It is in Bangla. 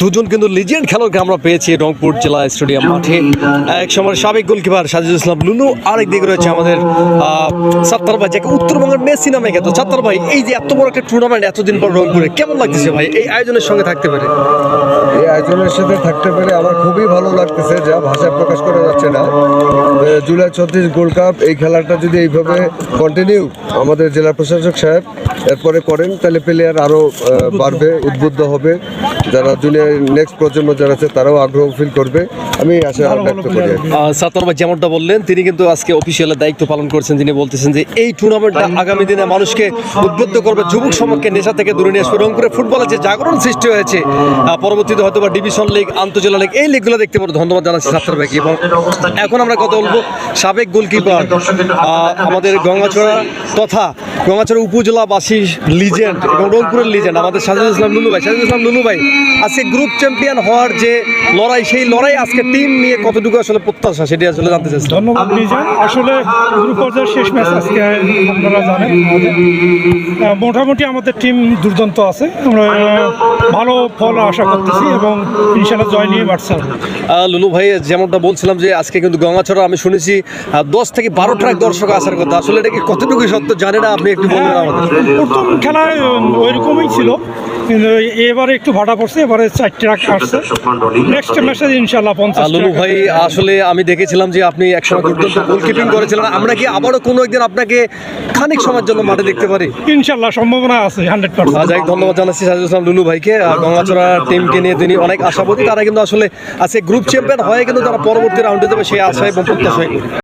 দুজন কিন্তু লিজেন্ড খেলোয়াড়কে আমরা পেয়েছি রংপুর জেলা স্টেডিয়াম মাঠে। এক সময় সাবেক গোলকিপার সাজিদুল ইসলাম লুনু আরেক দিকে রয়েছে আমাদের সাত্তার ভাই, যাকে উত্তরবঙ্গের মেসি নামে খ্যাত। সাত্তার ভাই, এই যে এত বড় একটা টুর্নামেন্ট এতদিন পর রংপুরে, কেমন লাগতেছে ভাই? এই আয়োজনের সঙ্গে থাকতে পারে। এই আয়োজনের সাথে থাকতে পেরে আমার খুবই ভালো লাগতেছে, যা ভাষায় প্রকাশ করা যাচ্ছে না। জুলাই ছত্রিশ গোল্ড কাপ এই খেলাটা যদি এইভাবে কন্টিনিউ আমাদের জেলা প্রশাসক সাহেব এরপরে করেন তাহলে প্লেয়ার আরও বাড়বে উদ্বুদ্ধ হবে। যারা জুনিয়র নেক্সট প্রজন্ম যারা আছে তারাও আগ্রহ ফিল করবে। আমি আশা ব্যক্ত করি সাত্তার ভাই যেমনটা বললেন তিনি কিন্তু আজকে অফিসিয়ালের দায়িত্ব পালন করছেন তিনি বলতেছেন যে এই টুর্নামেন্টটা আগামী দিনে মানুষকে উদ্বুদ্ধ করবে যুবক সমাজকে নেশা থেকে দূরে নিয়ে আসবে। রংপুরে ফুটবলের যে জাগরণ সৃষ্টি হয়েছে পরবর্তীতে হয়তো বা ডিভিশন লিগ আন্তজেলা লিগ এই লিগগুলো দেখতে পারব ধন্যবাদ জানাচ্ছি সাত্তার ভাইকে। এবং এখন আমরা কথা বলব সাবেক গোলকিপার আমাদের গঙ্গাছড়া তথা গঙ্গাছড়া উপজেলাবাসী লিজেন্ড এবং রংপুরের লিজেন্ড আমাদের সাজিদুল ইসলাম নুনু ভাই। সাজিদুল ইসলাম নুনু ভাই আজকে গ্রুপ চ্যাম্পিয়ন হওয়ার যে লড়াই সেই লড়াই আজকে টিম নিয়ে কতটুকু আসলে প্রত্যাশা সেটি আসলে জানতে চাচ্ছি ধন্যবাদ মিজান আসলে গ্রুপ পর্যায়ের শেষ ম্যাচ আজকে আপনারা জানেন। মোটামুটি আমাদের টিম দুর্দান্ত আছে। আমরা ভালো ফল আশা করতেছি এবং ইনশাল্লাহ জয় নিয়ে বাড়ছে। লুলু ভাই যেমনটা বলছিলাম যে আজকে কিন্তু গঙ্গাছড়া আমি শুনেছি দশ থেকে বারো ট্রাক দর্শক আসার কথা। আসলে এটা কি কতটুকু সত্য জানে না আপনি একটু বলবেন আমাদের। প্রথম খেলায় ওই রকমই ছিল। কিন্তু এবারে একটু ভাড়া পড়ছে এবারে ট্রাক আসছে। নেক্সট ম্যাচে ইনশাল্লাহ পঞ্চাশ লুলু ভাই আসলে আমি দেখেছিলাম যে আপনি একসময় দুর্দান্ত গোলকিপিং করেছিলেন। আমরা কি আবারও কোনো একদিন আপনাকে খানিক সময়ের জন্য মাঠে দেখতে পারি? ইনশাল্লাহ সম্ভাবনা আছে হান্ড্রেড পার্সেন্ট যাই ধন্যবাদ জানাচ্ছি সাজিদুল ইসলাম লুলু ভাইকে। আর গঙ্গাচড়া টিমকে নিয়ে তিনি অনেক আশাবাদী। তারা কিন্তু আসলে আজকে গ্রুপ চ্যাম্পিয়ন হয়ে কিন্তু তারা পরবর্তী রাউন্ডে যাবে সেই আশায় এবং প্রত্যাশায়।